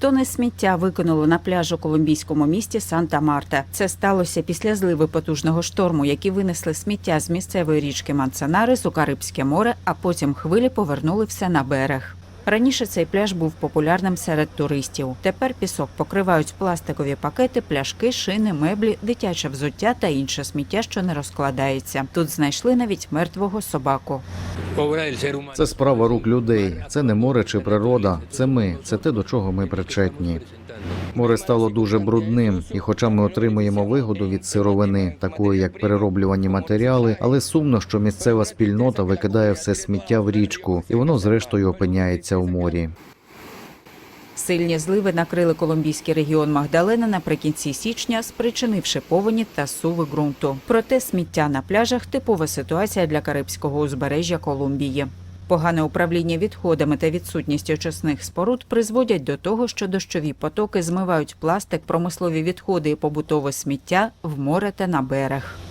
Тони сміття викинуло на пляж у колумбійському місті Санта-Марта. Це сталося після зливи потужного шторму, які винесли сміття з місцевої річки Манцанарес у Карибське море, а потім хвилі повернули все на берег. Раніше цей пляж був популярним серед туристів. Тепер пісок покривають пластикові пакети, пляшки, шини, меблі, дитяче взуття та інше сміття, що не розкладається. Тут знайшли навіть мертвого собаку. Це справа рук людей. Це не море чи природа. Це ми. Це те, до чого ми причетні. Море стало дуже брудним, і хоча ми отримуємо вигоду від сировини, такої як перероблювані матеріали, але сумно, що місцева спільнота викидає все сміття в річку, і воно зрештою опиняється у морі. Сильні зливи накрили колумбійський регіон Магдалена наприкінці січня, спричинивши повені та суви ґрунту. Проте сміття на пляжах типова ситуація для Карибського узбережжя Колумбії. Погане управління відходами та відсутність очисних споруд призводять до того, що дощові потоки змивають пластик, промислові відходи і побутове сміття в море та на берег.